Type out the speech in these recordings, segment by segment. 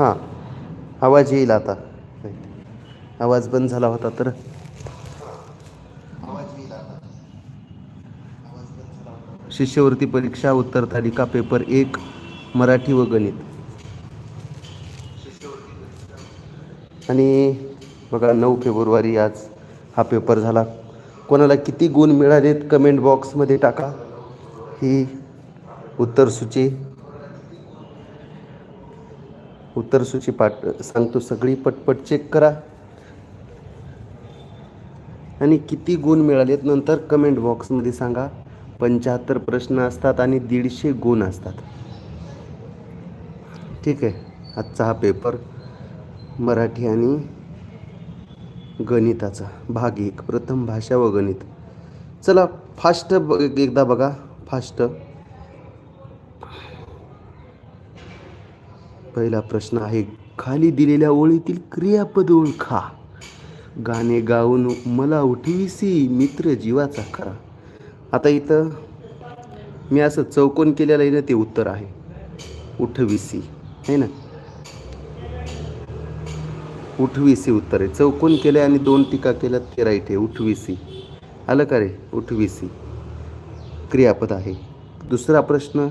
हां. आवाज येईल आता. आवाज बंद झाला होता तर? शिष्यवृत्ती परीक्षा उत्तर तालिका पेपर एक मराठी व गणित. आणि बघा नऊ फेब्रुवारी आज हा पेपर झाला. कोणाला किती गुण मिळालेत कमेंट बॉक्समध्ये टाका. ही उत्तरसूची उत्तरसूची पाठ सांगतो. सगळी पटपट चेक करा. आणि किती गुण मिळालेत नंतर कमेंट बॉक्समध्ये सांगा. पंच्याहत्तर प्रश्न असतात आणि दीडशे गुण असतात. ठीक आहे. आजचा हा पेपर मराठी आणि गणिताचा. भाग एक. प्रथम भाषा व गणित. चला फास्ट ब एकदा बघा. फास्ट पहिला प्रश्न आहे खाली दिलेल्या ओळीतील क्रियापद ओळखा. गाणे गाऊन मला उठवीसी मित्र जीवाचा खरा. आता इथं मी असं चौकोन केलेलं आहे ना ते उत्तर आहे. उठवीसी आहे ना? उठवीसी उत्तर आहे. चौकोन केलं आणि दोन टीका केल्या ते राईट आहे. उठवीसी आलं का रे? उठवीसी क्रियापद आहे. दुसरा प्रश्न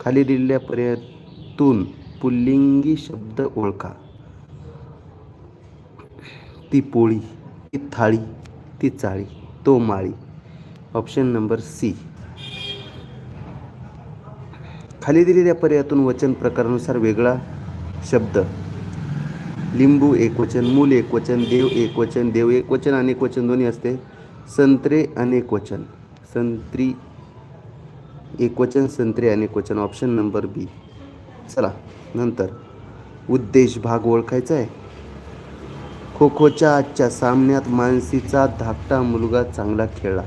खाली दिलेल्या पर्यायातून पुल्लिंगी शब्द ओळखा. ती पोळी ती थाळी ती चाळी तो माळी. ऑप्शन नंबर सी खाली दिलेल्या पर्यायातून वचन प्रकारानुसार वेगळा शब्द. लिंबू एकवचन मूल एकवचन देव एकवचन देव एकवचन अनेक वचन दोन्ही असते. संत्रे अनेक वचन. संत्री एकवचन संत्रे अनेक वचन. ऑप्शन नंबर बी चला. नंतर उद्देश भाग ओळखायचा आहे. खो खोच्या आजच्या सामन्यात मानसीचा धाकटा मुलगा चांगला खेळला.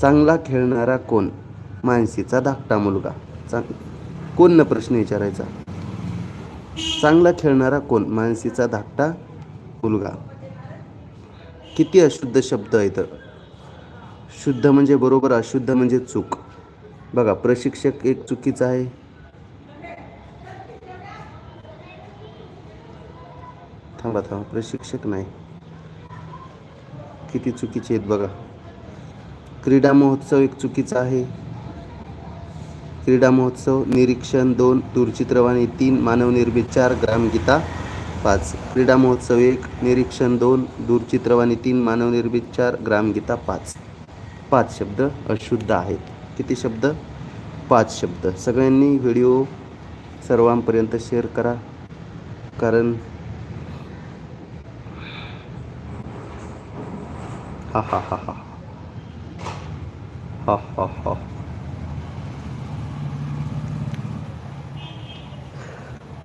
चांगला खेळणारा कोण? मानसीचा धाकटा मुलगा. चांग कोण प्रश्न विचारायचा? चांगला खेळणारा कोण? मानसीचा धाकटा मुलगा. किती अशुद्ध शब्द आहेत. शुद्ध म्हणजे बरोबर अशुद्ध म्हणजे चूक. बघा प्रशिक्षक एक चुकीचा आहे. थांबा थांबा प्रशिक्षक नाही. किती चुकीचे आहेत बघा. क्रीडा महोत्सव एक चुकीचा आहे. क्रीडा महोत्सव निरीक्षण दोन दूरचित्रवाणी तीन मानवनिर्मित चार ग्रामगीता पाच. क्रीडा महोत्सव एक निरीक्षण दोन दूरचित्रवाणी तीन मानवनिर्मित चार ग्रामगीता पाच. पाच शब्द अशुद्ध आहेत. किती शब्द? पाच शब्द. सगळ्यांनी व्हिडिओ सर्वांपर्यंत शेअर करा. कारण हा हा हा हा हा हा हा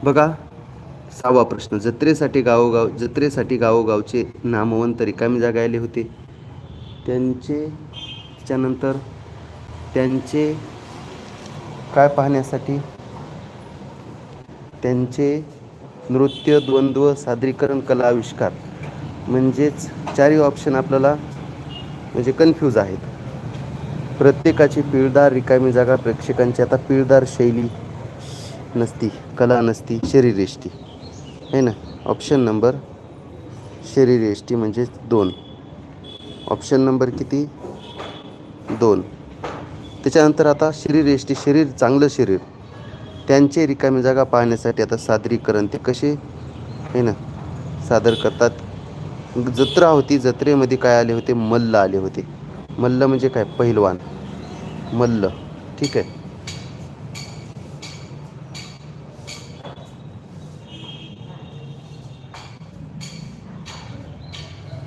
बघा सहावा प्रश्न. जत्रेसाठी गावोगाव जत्रेसाठी गावोगावचे नामवंत रिकामी जागा आले होते. त्यांचे त्याच्यानंतर त्यांचे काय पाहण्यासाठी? त्यांचे नृत्य द्वंद्व सादरीकरण कला आविष्कार. म्हणजेच चारही ऑप्शन आपल्याला म्हणजे कन्फ्यूज आहेत. प्रत्येकाची पिळदार रिकामी जागा प्रेक्षकांची. आता पिळदार शैली नसती कला नसती शरीरेष्टी आहे ना? ऑप्शन नंबर शरीरेष्टी म्हणजे दोन. ऑप्शन नंबर किती? दोन. त्याच्यानंतर आता शरीरेष्टी शरीर चांगलं शरीर. त्यांचे रिकामी जागा पाहण्यासाठी आता सादरीकरण ते कसे? आहे ना? सादर करतात. जत्रा होती जत्रेमध्ये काय आले होते? मल्ल आले होते. मल्ल म्हणजे काय? पहिलवान. मल्ल. ठीक आहे.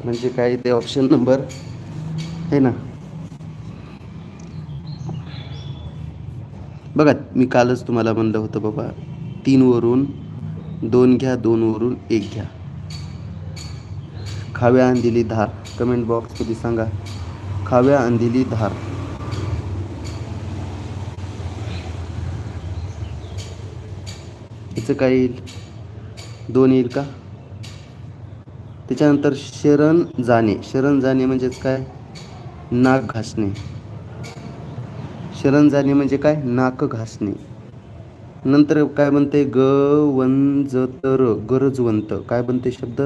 म्हणजे काय ते ऑप्शन नंबर आहे ना? बघा मी कालच तुम्हाला म्हणलं होतं बाबा तीनवरून दोन घ्या दोनवरून एक घ्या. खाव्या अंदिली धार. कमेंट बॉक्समध्ये सांगा. खाव्या अंदिली धार. तिचं काय येईल दोन येईल का? त्याच्यानंतर शरण जाणे. शरण जाणे म्हणजेच काय? नाक घासणे. शरण जाणे म्हणजे काय? नाक घासणे. नंतर काय म्हणते? ग गरजवंत. काय बनते शब्द?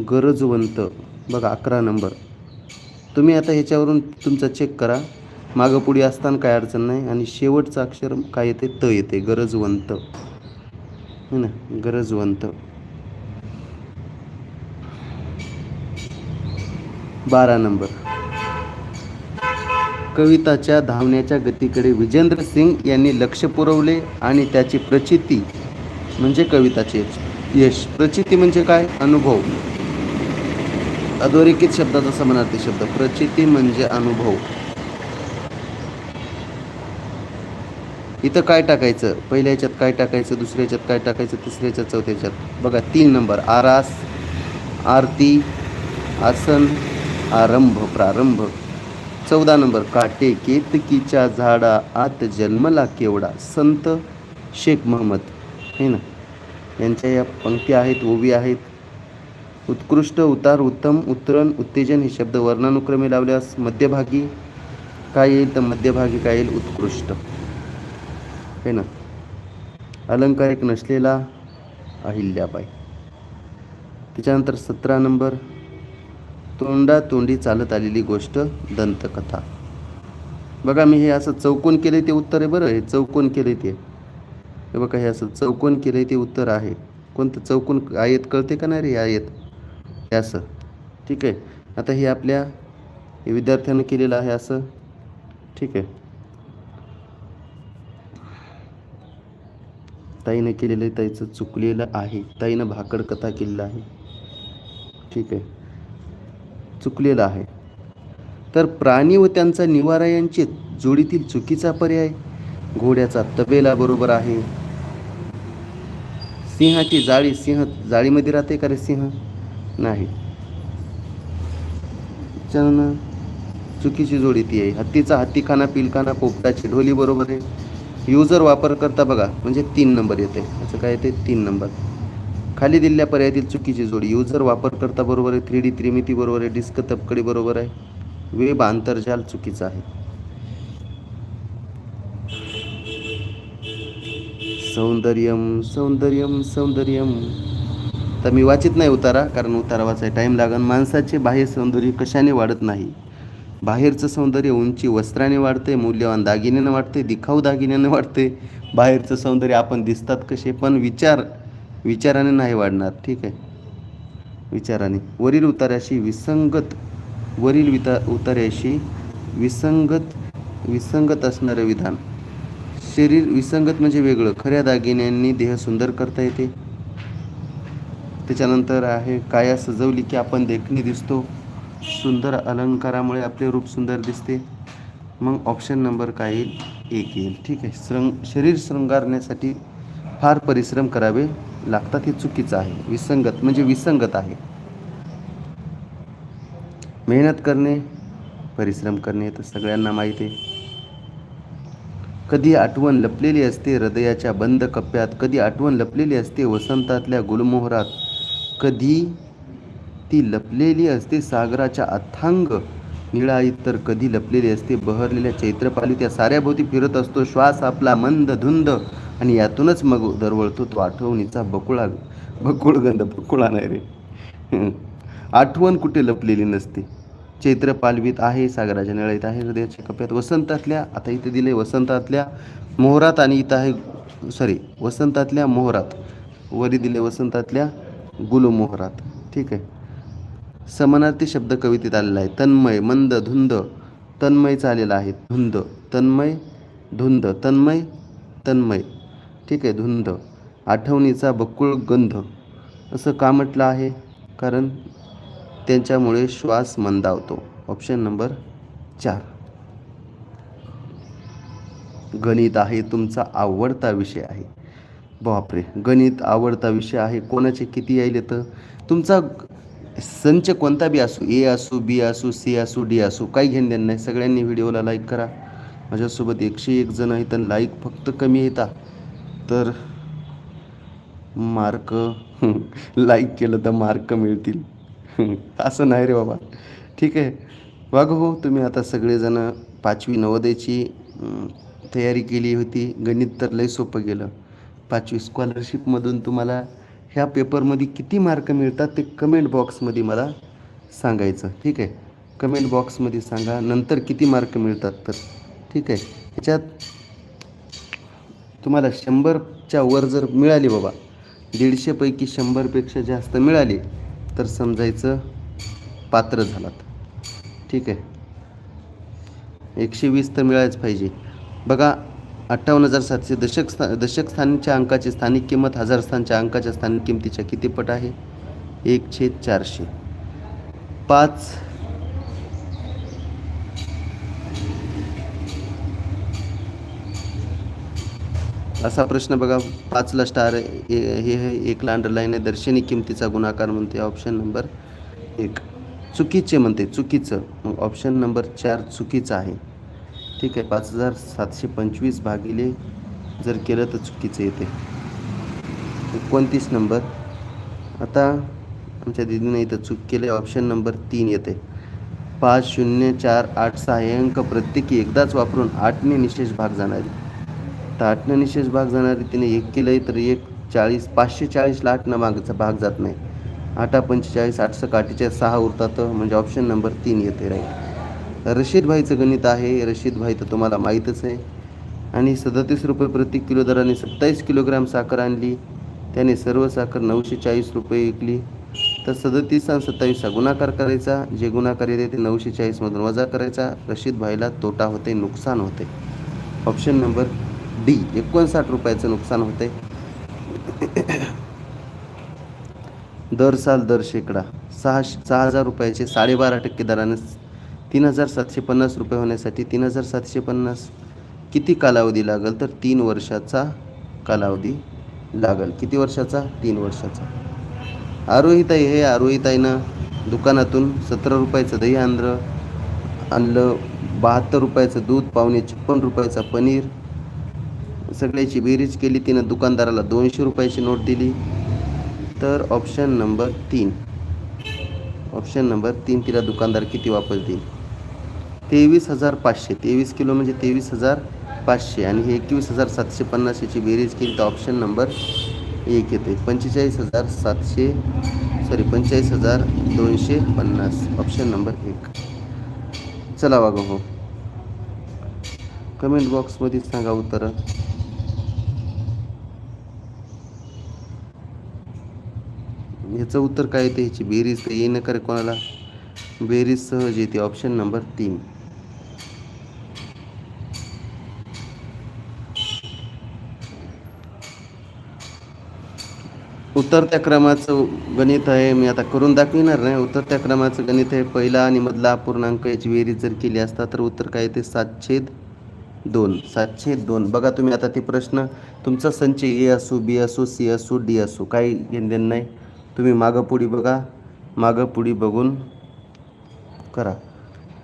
गरजवंत. बघा अकरा नंबर. तुम्ही आता ह्याच्यावरून तुमचा चेक करा. मागं पुढे असताना काय अडचण नाही आणि शेवटचं अक्षर काय येते? त येते. गरजवंत. है ना? गरजवंत. बारा नंबर. कविताच्या धावण्याच्या गतीकडे विजेंद्र सिंग यांनी लक्ष पुरवले आणि त्याची प्रचिती म्हणजे कविताचे यश. प्रचिती म्हणजे काय? अनुभव. अधोरेखित शब्दाचा समानार्थी शब्द. प्रचिती म्हणजे अनुभव. इथं काय टाकायचं? पहिल्या ह्याच्यात काय टाकायचं? दुसऱ्या ह्याच्यात काय टाकायचं? तिसऱ्या ह्याच्यात चौथ्या ह्याच्यात. बघा तीन नंबर. आरास आरती आसन आरंभ प्रारंभ. चौदा नंबर. काटे केतकीच्या झाडा आत जन्मला केवडा. संत शेख महम्मद. हे ना? यांच्या या पंक्ती आहेत ओवी आहेत. उत्कृष्ट उतार उत्तम उत्तरण उत्तेजन हे शब्द वर्णानुक्रमे लावल्यास मध्यभागी काय येईल? तर मध्यभागी काय येईल? उत्कृष्ट. हे ना? अलंकारिक नसलेला अहिल्याबाई. त्याच्यानंतर सतरा नंबर. तोंडातोंडी चालत आलेली गोष्ट दंतकथा. बघा मी हे असं चौकोन केले ते उत्तर आहे बरं. हे चौकोन केले ते. हे बघा हे असं चौकोन केले ते उत्तर आहे. कोणतं चौकोन? आयत कळते का नाही रे आयत? हे असं. ठीक आहे. आता हे आपल्या विद्यार्थ्यांनी विद्यार्थ्यानं केलेलं आहे असं. ठीक आहे. ताईनं केलेलं आहे ताईचं चुकलेलं आहे. ताईनं भाकड कथा केलेलं आहे. ठीक आहे. चुकलेलं आहे. तर प्राणी व त्यांचा निवारा यांचे जोडीतील चुकीचा पर्याय घोड्याचा तबेला बरोबर आहे. सिंहाची जाळी सिंह जाळीमध्ये राहते का रे सिंह? नाही. त्याच्यानं चुकीची जोडी ती आहे. हत्तीचा हत्तीखाना पिलखाना पोपटाची ढोली बरोबर आहे. युजर वापर करता बघा म्हणजे तीन नंबर येते. असं काय येते तीन नंबर. खाली दिलेल्या पर्यायातील चुकीची जोडी. युजर वापर करता बरोबर आहे थ्री डी त्रिमिती बरोबर आहे डिस्क तपकडी बरोबर आहे. वेब आंतरजाल चुकीचा आहे. सौंदर्यम सौंदर्यम सौंदर्यम. तर मी वाचित नाही उतारा कारण उतारा वाचायला टाईम लागन. माणसाचे बाह्य सौंदर्य कशाने वाढत नाही? बाहेरचं सौंदर्य उंची वस्त्राने वाढते मूल्यवान दागिन्यानं वाढते दिखाऊ दागिन्यानं वाढते. बाहेरचं सौंदर्य आपण दिसतात कसे पण विचार विचाराने नाही वाढणार. ठीक आहे? विचाराने. वरील उतार्याशी विसंगत वरील विता उतार्याशी विसंगत विसंगत असणारं विधान. शरीर विसंगत म्हणजे वेगळं. खऱ्या दागिन्यांनी देह सुंदर करता येते. त्याच्यानंतर आहे काया सजवली की आपण देखणी दिसतो. सुंदर अलंकारामुळे आपले रूप सुंदर दिसते. मग ऑप्शन नंबर काय येईल? एक येईल. ठीक आहे. श्रंग शरीर शृंगारण्यासाठी फार परिश्रम करावे लागतात हे चुकीचं आहे. विसंगत म्हणजे विसंगत आहे. मेहनत करणे परिश्रम करणे तर सगळ्यांना माहीत आहे. कधी आठवण लपलेली असते हृदयाच्या बंद कप्प्यात कधी आठवण लपलेली असते वसंतातल्या गुलमोहरात कधी ती लपलेली असते सागराच्या अथांग निळाईत तर कधी लपलेली असते बहरलेल्या चैत्रपाली त्या साऱ्याभोवती फिरत असतो श्वास आपला मंद धुंद आणि यातूनच मग दरवळतो तो आठवणीचा बकुळा बकुळ गंध. बकुळा नाही रे. आठवण कुठे लपलेली नसते. चैत्र पालवीत आहे सागराच्या निळाईत आहे हृदयाच्या कप्यात वसंतातल्या आता इथे दिले वसंतातल्या मोहरात आणि इथं आहे सॉरी वसंतातल्या मोहरात. वरी दिले वसंतातल्या गुलमोहरात. ठीक आहे. समानार्थी शब्द कवितेत आलेला आहे. तन्मय मंद धुंद. तन्मयचा आलेला आहे. धुंद. तन्मय धुंद. तन्मय तन्मय. ठीक आहे. धुंद. आठवणीचा बकुळ गंध. असं का म्हटलं आहे? कारण त्यांच्यामुळे श्वास मंदावतो. ऑप्शन नंबर चार. गणित आहे. तुमचा आवडता विषय आहे. बापरे गणित आवडता विषय आहे कोणाचे किती यायले तर? तुमचा संच कोणता बी असू ए असू बी असू सी असू डी असू काही घेणं देणं नाही. सगळ्यांनी व्हिडिओला लाईक करा. माझ्यासोबत एकशे एक जण आहेत आणि लाईक फक्त कमी येतात तर मार्क लाईक केलं तर मार्क मिळतील. असं नाही रे बाबा. ठीक आहे. वाघ हो तुम्ही आता सगळेजणं पाचवी नवोदयची तयारी केली होती. गणित तर लय सोपं गेलं. पाचवी स्कॉलरशिपमधून तुम्हाला ह्या पेपरमध्ये किती मार्क मिळतात ते कमेंट बॉक्समध्ये मला सांगायचं. ठीक आहे? कमेंट बॉक्समध्ये सांगा. नंतर किती मार्क मिळतात तर. ठीक आहे? ह्याच्यात तुम्हाला शंभरच्या वर जर मिळाली बाबा दीडशेपैकी शंभरपेक्षा जास्त मिळाली तर समजायचं पात्र झालात. ठीक आहे? एकशे वीस तर मिळायच पाहिजे. बघा अठ्ठावन्न हजार सातशे दशक स्था दशक स्थानच्या अंकाची स्थानिक किंमत हजार स्थानच्या अंकाच्या स्थानिक किमतीच्या किती पट आहे? एक छेद चारशे. पाच असा प्रश्न बघा. पाचला स्टार हे हे एकला अंडरलाईन आहे. दर्शनी किमतीचा गुणाकार म्हणते ऑप्शन नंबर एक. चुकीचे म्हणते. चुकीचं. मग ऑप्शन नंबर चार चुकीचं आहे. ठीक आहे. पाच हजार सातशे पंचवीस भागिले जर केलं तर चुकीचं येते. एकोणतीस नंबर. आता आमच्या दिदीने इथं चूक केले. ऑप्शन नंबर तीन येते. पाच शून्य चार आठ सहा हे अंक प्रत्येकी एकदाच वापरून आठने निशेष भाग जाणारी. तर आठनं निशेष भाग जाणारी तिने एक केलं आहे तर एक चाळीस पाचशे चाळीसला आठनं मागचा भाग जात नाही. आठा पंचेचाळीस आठशे काठीच्या सहा उरतात. म्हणजे ऑप्शन नंबर तीन येते. राईट. रशीद भाईचं गणित आहे. रशीद भाई तर तुम्हाला माहीतच आहे. आणि सदतीस रुपये प्रति किलो दराने सत्तावीस किलोग्राम साखर आणली. त्याने सर्व साखर नऊशे चाळीस रुपये विकली. तर सदतीस आणि सत्तावीसचा गुणाकार करायचा. जे गुणाकार येते ते नऊशे चाळीसमधून वजा करायचा. रशीद भाईला तोटा होते नुकसान होते. ऑप्शन नंबर डी एकोणसाठ रुपयाचं नुकसान होते. दर साल दर शेकडा. सहा सहा हजार रुपयाचे साडेबारा टक्के दराने तीन हजार सातशे पन्नास रुपये होण्यासाठी तीन हजार सातशे पन्नास किती कालावधी लागेल? तर तीन वर्षाचा कालावधी लागेल. किती वर्षाचा? तीन वर्षाचा. आरोहिताई हे आरोहिताईनं दुकानातून सतरा रुपयाचं दही आंध्र आणलं बहात्तर रुपयाचं दूध पावणे छप्पन रुपयाचा पनीर. सगळ्याची बेरीज केली. तिनं दुकानदाराला दोनशे रुपयाची नोट दिली. तर ऑप्शन नंबर तीन. ऑप्शन नंबर तीन तिला दुकानदार किती वापस देईल? तेवीस हजार पाचशे. तेवीस किलो म्हणजे तेवीस हजार पाचशे. आणि हे एकवीस हजार सातशे पन्नास याची बेरीज केली तर ऑप्शन नंबर एक येते. पंचेचाळीस हजार सातशे सॉरी पंचेचाळीस हजार दोनशे पन्नास. ऑप्शन नंबर एक. चला वागा हो. कमेंट बॉक्समध्ये सांगा उत्तरं. ह्याचं उत्तर काय येते? ह्याची बेरीज तर येणं करे कोणाला? बेरीज सहज येते. ऑप्शन नंबर तीन. उतरत्या क्रमाचं गणित आहे मी आता करून दाखविणार नाही. उतरत्या क्रमाचं गणित आहे पहिला आणि मधला पूर्णांक याची बेरीज जर केली असता तर उत्तर काय ते सातशे दोन. सातशे दोन. बघा तुम्ही आता ते प्रश्न. तुमचा संच ए असो बी असो सी असो डी असो काही घेणदेण नाही. तुम्ही मागं पुढी बघा. मागं पुढी बघून करा.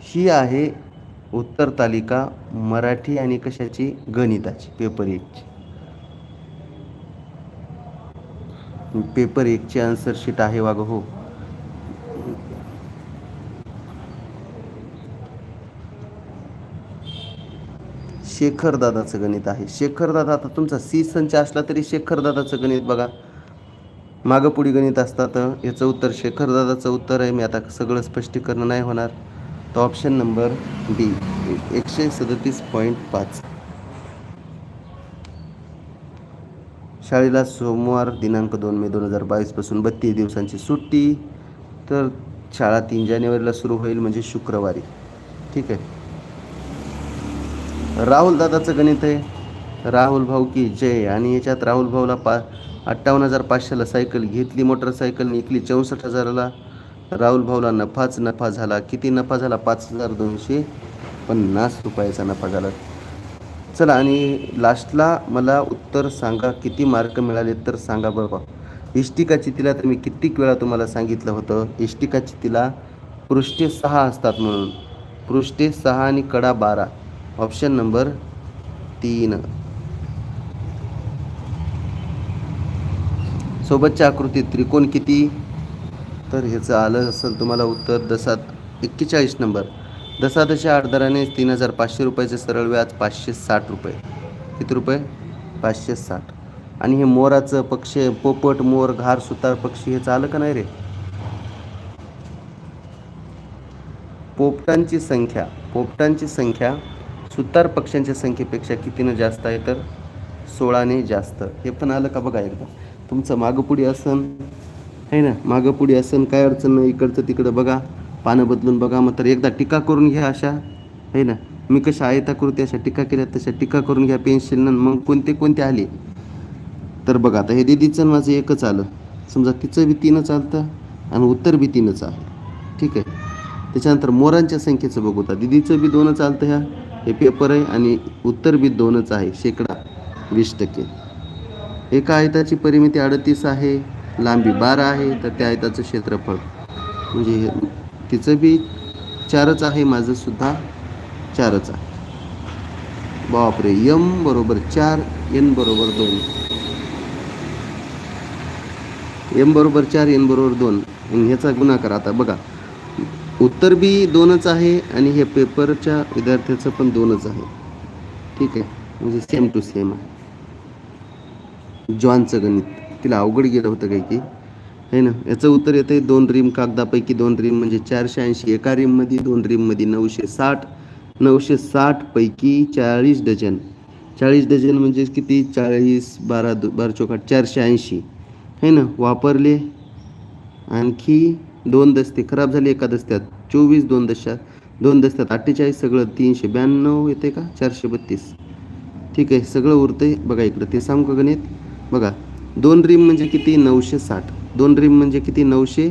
ही आहे उत्तर तालिका मराठी आणि कशाची? गणिताची. पेपर एकची पेपर एकची आन्सर शीट आहे वाग हो. शेखर दादाचं गणित आहे. शेखर दादा आता तुमचा सी संच असला तरी शेखर दादाचं गणित बघा. मागं पुढी गणित असतात याचं उत्तर शेखर दादाचं उत्तर आहे. मी आता सगळं स्पष्टीकरण नाही होणार. तो ऑप्शन नंबर डी एकशे सदतीस पॉईंट पाच. शाळेला सोमवार दिनांक दोन मे दोन हजार बावीसपासून बत्तीस दिवसांची सुट्टी. तर शाळा तीन जानेवारीला सुरू होईल म्हणजे शुक्रवारी. ठीक आहे. राहुल दादाचं गणित आहे. राहुल भाऊ की जय. आणि याच्यात राहुल भाऊला पा अठ्ठावन्न हजार पाचशेला सायकल घेतली मोटरसायकल विकली चौसष्ट हजाराला. राहुल भाऊला नफाच नफा झाला. किती नफा झाला? पाच हजार दोनशे पन्नास रुपयाचा नफा झाला. चला आणि लास्टला मला उत्तर सांगा किती मार्क मिळाले तर सांगा बाबा. इष्टिका चितीला तर मी कित्येक वेळा तुम्हाला सांगितलं होतं. इष्टिका चितीला पृष्ठे सहा असतात म्हणून. पृष्ठे सहा आणि कडा बारा. ऑप्शन नंबर तीन. सोबतच्या आकृतीत त्रिकोण किती? तर ह्याचं आलं असेल तुम्हाला उत्तर दसात. एक्केचाळीस नंबर. दसादशा आठ दराने तीन हजार पाचशे रुपयाचे सरळ व्याज पाचशे साठ रुपये. किती रुपये? पाचशे साठ. आणि हे मोराचं पक्षी पोपट मोर घार सुतार पक्षी हे चालं का नाही रे? पोपटांची संख्या पोपटांची संख्या सुतार पक्ष्यांच्या संख्येपेक्षा कितीनं जास्त आहे तर? सोळाने जास्त. हे पण आलं का बघा एकदा. तुमचं मागं असन आहे ना? मागं असन काय अडचण नाही इकडचं तिकडं बघा. पानं बदलून बघा मग तर एकदा टीका करून घ्या अशा. आहे ना? मी कशा आयताकृती अशा टीका केल्या तशा टीका करून घ्या पेन्सिलनं मग कोणते कोणते आले. तर बघा आता हे दिदीचं माझं एकच आलं. समजा तिचं बी चालतं आणि उत्तर बी तीनच आहे ठीक आहे? त्याच्यानंतर मोरांच्या संख्येचं बघू आता. दिदीचं बी दोनच चालतं ह्या. हे पेपर आहे आणि उत्तर बी दोनच आहे. शेकडा वीस टक्के. एका आयताची परिमिती अडतीस आहे. लांबी बारा आहे. तर त्या आयताचं क्षेत्रफळ म्हणजे हे- तिचं बी चारच आहे माझं सुद्धा चारच आहे. बापरे यम बरोबर चार एन बरोबर दोन. एम बरोबर चार एन बरोबर दोन. ह्याचा गुणाकार आता बघा. उत्तर बी दोनच आहे आणि हे पेपरच्या विद्यार्थ्याचं पण दोनच आहे. ठीक आहे म्हणजे सेम टू सेम आहे. जॉनचं गणित. तिला अवघड गेलं होतं काही की. आहे ना? याचं उत्तर येतं आहे दोन रिम कागदापैकी दोन रिम म्हणजे चारशे ऐंशी. एका रिममध्ये दोन रिममध्ये नऊशे साठ नऊशे साठपैकी चाळीस डझन. चाळीस डझन म्हणजे किती? चाळीस बारा दो बारा चौकाट चारशे ऐंशी. आहे ना? वापरले. आणखी दोन दस्ते. खराब झाले एका दस्त्यात. चोवीस दोन दशात दोन दस्त्यात अठ्ठेचाळीस सगळं तीनशे ब्याण्णव येते का? चारशे बत्तीस. ठीक आहे सगळं उरतं आहे बघा इकडं ते सांग का गणित? बघा दोन रिम म्हणजे किती? नऊशे साठ. दोन रिम म्हणजे किती? नऊशे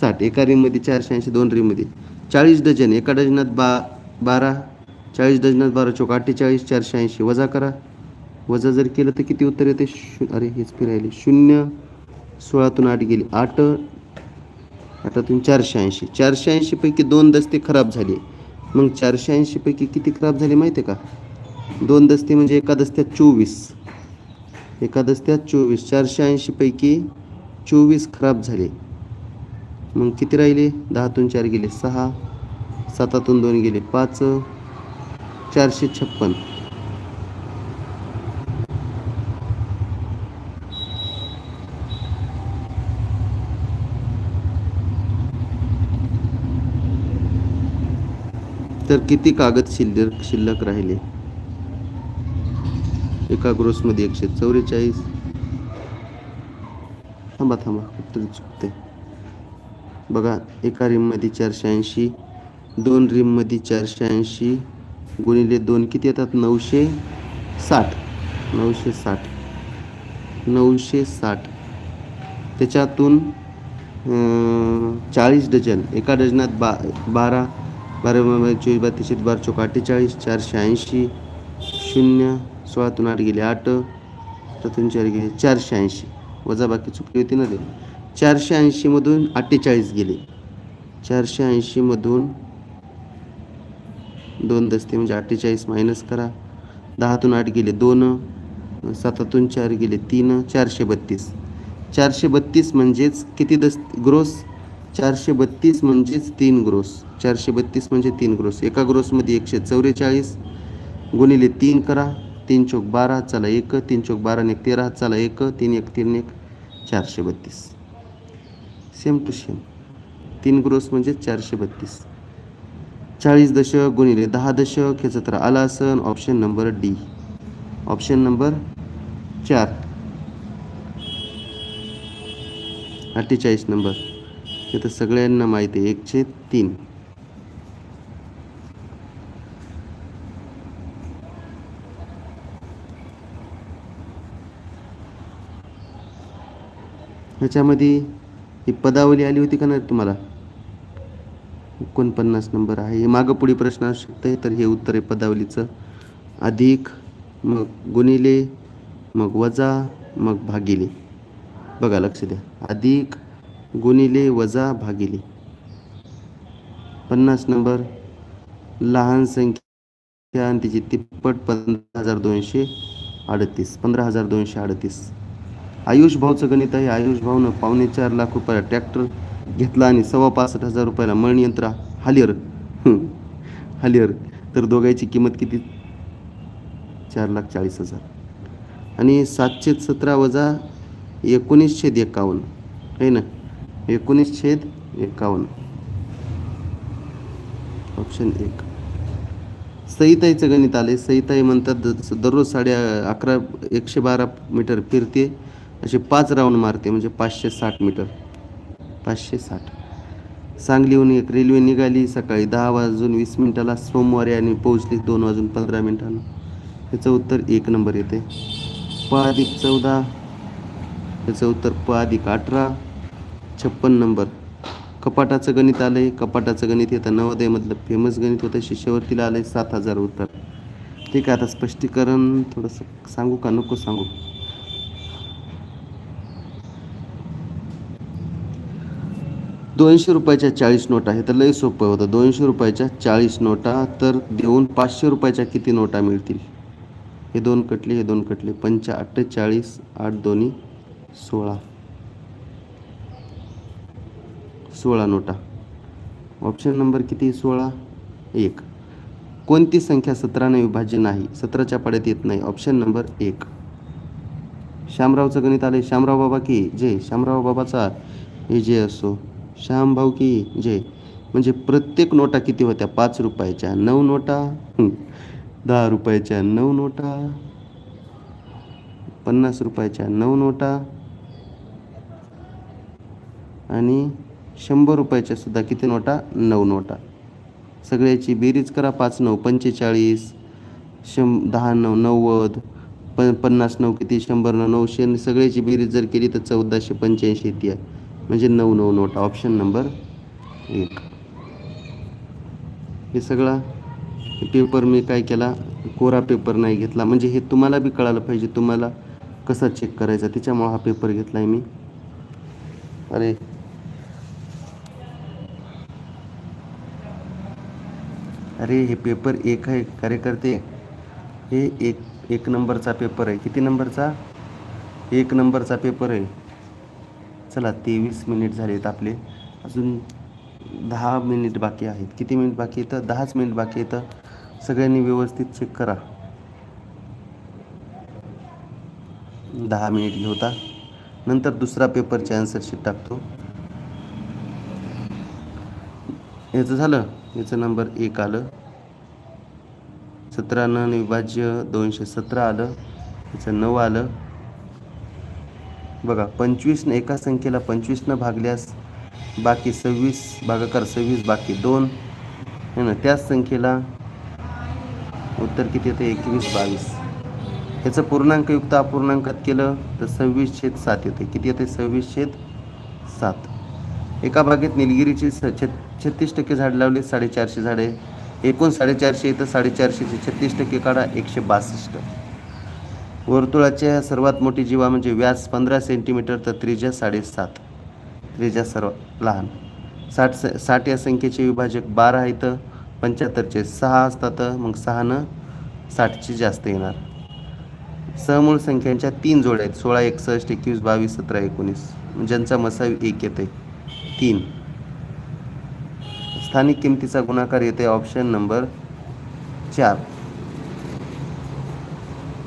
साठ. एका रिममध्ये चारशे ऐंशी दोन रिममध्ये. चाळीस डझन. एका डझनात बा बारा. चाळीस डझनात बारा चौक. अठ्ठेचाळीस चारशे ऐंशी. वजा करा. वजा जर केलं तर किती उत्तर येते? शू अरे हेच फिरायले शून्य सोळातून आठ गेली. आठ आठातून चारशे ऐंशी. चारशे ऐंशीपैकी दोन दस्ते खराब झाले. मग चारशे ऐंशीपैकी किती खराब झाले माहिती आहे का? दोन दस्ते म्हणजे एका दस्त्यात चोवीस. एका दस्त्यात चोवीस. चारशे ऐंशीपैकी चोवीस खराब झाले. मग किती राहिले? दहातून चार गेले. सहा सातातून दोन गेले. पाच चारशे छप्पन. तर किती कागद शिल्लक शिल्लक राहिले? एका ग्रोसमध्ये एकशे चौवेचाळीस थांबा थांबा. कुठतरी चुकते बघा एका रिममध्ये चारशे ऐंशी दोन रिममध्ये चारशे ऐंशी गुणिले दोन किती येतात? नऊशे साठ. नऊशे साठ. नऊशे साठ. त्याच्यातून चाळीस डझन एका डझनात बा बारा बारा चोवीस बत्तीस बारा चौक अठ्ठेचाळीस चारशे ऐंशी शून्य सोळातून आठ गेले आठ त्यातून चार गेले चारशे ऐंशी. वजा बाकी चुकली होती ना ते. चारशे ऐंशीमधून अठ्ठेचाळीस गेले. चारशे ऐंशीमधून दोन दस्ते म्हणजे अठ्ठेचाळीस मायनस करा. दहातून आठ गेले दोन सातातून चार गेले तीन चारशे बत्तीस. चारशे बत्तीस म्हणजेच किती दस ग्रोस चारशे बत्तीस म्हणजेच तीन ग्रोस चारशे बत्तीस म्हणजे तीन ग्रोस एका ग्रोसमध्ये एकशे चौवेचाळीस गुणिले तीन करा. तीन चौक बारा चला एक तीन चौक बारा एक तेरा चला एक तीन एक तीन एक चारशे बत्तीस. सेम टू सेम तीन ग्रोस म्हणजे चारशे बत्तीस. चाळीस दशक गुणिले दहा दशक ह्याचं तर आला असन option number D option number चार. अठ्ठेचाळीस नंबर हे तर सगळ्यांना माहिती आहे. एकशे तीन. ह्याच्यामध्ये ही पदावली आली होती का नाही तुम्हाला? एकोणपन्नास नंबर आहे. हे मागं पुढे प्रश्न असू शकते तर हे उत्तर आहे पदावलीचं. अधिक मग गुणिले मग वजा मग भागिले. बघा लक्ष द्या. अधिक गुणिले वजा भागिले. पन्नास नंबर. लहान संख्या आणि तिची तिप्पट पंधरा हजार दोनशे अडतीस. पंधरा हजार दोनशे अडतीस. आयुष भाऊचं गणित आहे. आयुष भाऊनं पावणे चार लाख रुपयाला ट्रॅक्टर घेतला आणि सव्वा पासष्ट हजार रुपयाला मळणयंत्र हालियर. हालियर. तर दोघांची किंमत किती? चार लाख चाळीस हजार. आणि सातशे सतरा वजा एकोणीस छेद एकावन्न. आहे ना? एकोणीस छेद एकावन्न. ऑप्शन एक. सईताईचं गणित आले सईताई म्हणतात द- दररोज साडे अकरा एकशे बारा मीटर फिरते. असे पाच राऊंड मारते म्हणजे पाचशे साठ मीटर पाचशे साठ. सांगलीहून एक रेल्वे निघाली सकाळी दहा वाजून वीस मिनिटाला सोमवारी आणि पोहोचली दोन वाजून पंधरा मिनिटानं याचं उत्तर एक नंबर येते. प अधिक चौदा. याचं उत्तर प अधिक अठरा. छप्पन नंबर कपाटाचं गणित आलं आहे कपाटाचं गणित येतं नवोदयमधलं फेमस गणित होतं. शिष्यवृत्तीला आहे सात हजार उत्तर. ठीक आहे आता स्पष्टीकरण थोडंसं सांगू का? नको सांगू. दोनशे रुपयाच्या चाळीस नोटा हे तर लय सोपं होतं. दोनशे रुपयाच्या चाळीस नोटा तर देऊन पाचशे रुपयाच्या किती नोटा मिळतील? हे दोन कटले हे दोन कटले. पंचा अठ्ठेचाळीस आठ दोन्ही सोळा. सोळा नोटा. ऑप्शन नंबर किती? सोळा. एक. कोणती संख्या सतराने विभाज्य नाही? सतराच्या पाड्यात येत नाही. ऑप्शन नंबर एक. श्यामरावचं गणित आले श्यामराव बाबा की? जे. श्यामराव बाबाचा हे जे श्याम भाऊ की जे म्हणजे प्रत्येक नोटा किती होत्या? पाच रुपयाच्या नऊ नोटा? दहा रुपयाच्या नऊ नोटा? पन्नास रुपयाच्या नऊ नोटा? आणि शंभर रुपयाच्या सुद्धा किती नोटा? नऊ नोटा. सगळ्याची बेरीज करा पाच नऊ पंचेचाळीस शं दहा नऊ नव्वद प पन्नास नऊ किती शंभर नऊ नऊशे आणि सगळ्याची बेरीज जर केली तर चौदाशे पंच्याऐंशी येते. म्हणजे नऊ नऊ नोटा ऑप्शन नंबर एक. हे सगळा पेपर मी काय केला? कोरा पेपर नाही घेतला. म्हणजे हे तुम्हाला बी कळालं पाहिजे तुम्हाला कसा चेक करायचा? त्याच्यामुळं हा पेपर घेतला आहे मी. अरे. अरे हे पेपर एक आहे कार्यकर्ते. हे एक एक नंबरचा पेपर आहे. किती नंबरचा? एक नंबरचा पेपर आहे. चला तेवीस मिनिट झालेत आपले. अजून दहा मिनिट बाकी आहेत. किती मिनिट बाकी येतं दहाच मिनिट बाकी येतं सगळ्यांनी व्यवस्थित चेक करा. दहा मिनिट घेऊता. नंतर दुसरा पेपरचे आन्सरशीट टाकतो. याचं झालं? याचं नंबर एक आलं. सतरानं विभाज्य दोनशे सतरा आलं. याचं नऊ आलं. बघा पंचवीसनं एका संख्येला पंचवीसनं भागल्यास बाकी सव्वीस भागाकार सव्वीस बाकी दोन. है ना त्याच संख्येला उत्तर किती येतं? एकवीस बावीस. याचं पूर्णांकयुक्त अपूर्णांकात केलं तर सव्वीस छेद सात येते किती येते सव्वीस छेद सात. एका बागेत निलगिरीची स छे छत्तीस टक्के झाड लावली साडेचारशे झाडे एकूण साडेचारशे येतं साडेचारशेचे छत्तीस टक्के काढा एकशे बासष्ट. वर्तुळाच्या सर्वात मोठी जीवा म्हणजे व्यास पंधरा सेंटीमीटर तर त्रिज्या साडेसात. त्रिज्या सर्व लहान. साठ स साठ या संख्येचे विभाजक बारा आहेत. पंच्याहत्तरचे सहा असतात. मग सहानं साठची जास्त येणार. सहमूळ संख्यांच्या तीन जोड्या आहेत. सोळा एकसष्ट एकवीस बावीस सतरा एकोणीस. ज्यांचा मसावी एक येते. तीन. स्थानिक किमतीचा गुणाकार येते. ऑप्शन नंबर चार.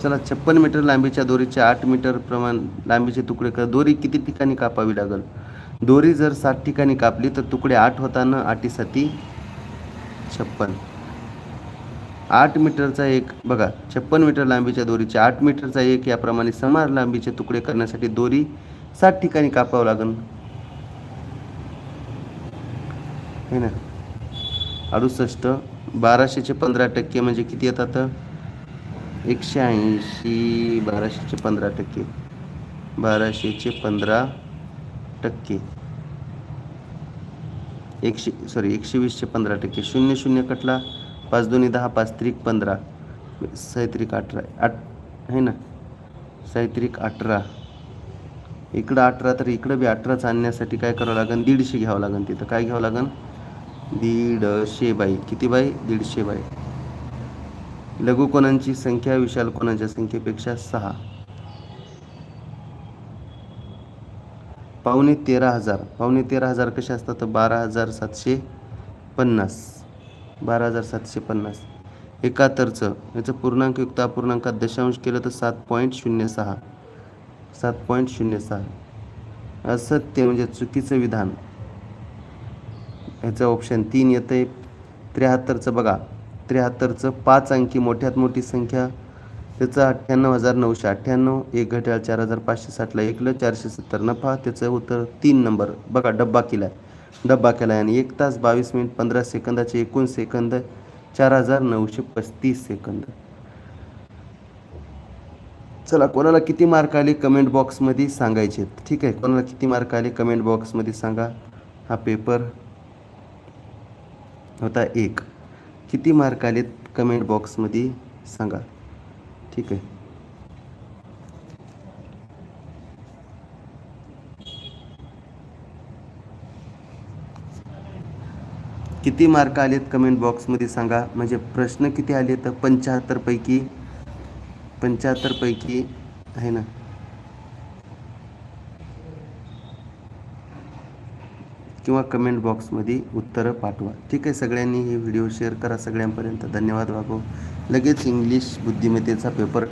चला छप्पन मीटर लांबीच्या दोरीचे आठ मीटर प्रमाण लांबीचे तुकडे कर. दोरी किती ठिकाणी कापावी लागेल? दोरी जर सात ठिकाणी कापली तर तुकडे आठ होताना आठीसाठी छप्पन. आठ मीटरचा एक बघा छप्पन मीटर लांबीच्या दोरीचे आठ मीटरचा एक याप्रमाणे समान लांबीचे तुकडे करण्यासाठी दोरी सात ठिकाणी कापावं लागेल हे ना? अडुसष्ट बाराशेचे पंधरा टक्के म्हणजे किती येतात? एकशे ऐंशी बाराशेचे पंधरा टक्के. बाराशेचे पंधरा टक्के. एकशे सॉरी एकशे वीसचे पंधरा टक्के. शून्य शून्य कटला. पाच दोन्ही दहा पाच त्रिक पंधरा. साहित्रिक अठरा. आठ आहे ना? साहित्रिक अठरा. इकडं अठरा तर इकडं बी अठराच आणण्यासाठी काय करावं लागेल दीडशे घ्यावं लागेल तिथं. काय घ्यावं लागेल दीडशे बाई. किती बाई? दीडशे बाई. लघुकोणांची संख्या विशाल कोणाच्या संख्येपेक्षा सहा? पावणे तेरा हजार. पावणे तेरा हजार कसे असतात? तर बारा हजार सातशे पन्नास. बारा हजार सातशे पन्नास. एकाहत्तरचं. याचं पूर्णांक युक्त अपूर्णांकात दशांश केलं तर सात पॉईंट शून्य सहा. सात पॉईंट शून्य सहा. असत्य म्हणजे चुकीचं विधान. याचं ऑप्शन तीन येतं आहे त्र्याहत्तरचं बघा. त्र्याहत्तरचं पाच अंकी मोठ्यात मोठी संख्या. त्याचं अठ्ठ्याण्णव हजार नऊशे अठ्ठ्याण्णव एक घड्याळ चार हजार पाचशे साठला एकलं चारशे सत्तर नफा त्याचं उत्तर तीन नंबर. बघा डब्बा केला आहे डब्बा केला आहे आणि एक तास बावीस मिनिट पंधरा सेकंदाचे एकूण सेकंद चार हजार नऊशे पस्तीस सेकंद. चला कोणाला किती मार्क आले कमेंट बॉक्समध्ये सांगायचे ठीक आहे कोणाला किती मार्क आले कमेंट बॉक्समध्ये सांगा. हा पेपर होता एक. किती मार्क आलेत कमेंट बॉक्समध्ये सांगा. ठीक आहे. किती मार्क आलेत कमेंट बॉक्समध्ये सांगा. म्हणजे प्रश्न किती आले तर पंच्याहत्तरपैकी पंच्याहत्तरपैकी आहे ना. किंवा कमेंट बॉक्समध्ये उत्तरं पाठवा. ठीक आहे सगळ्यांनी हे व्हिडिओ शेअर करा सगळ्यांपर्यंत. धन्यवाद वागो लगेच इंग्लिश बुद्धिमत्तेचा पेपर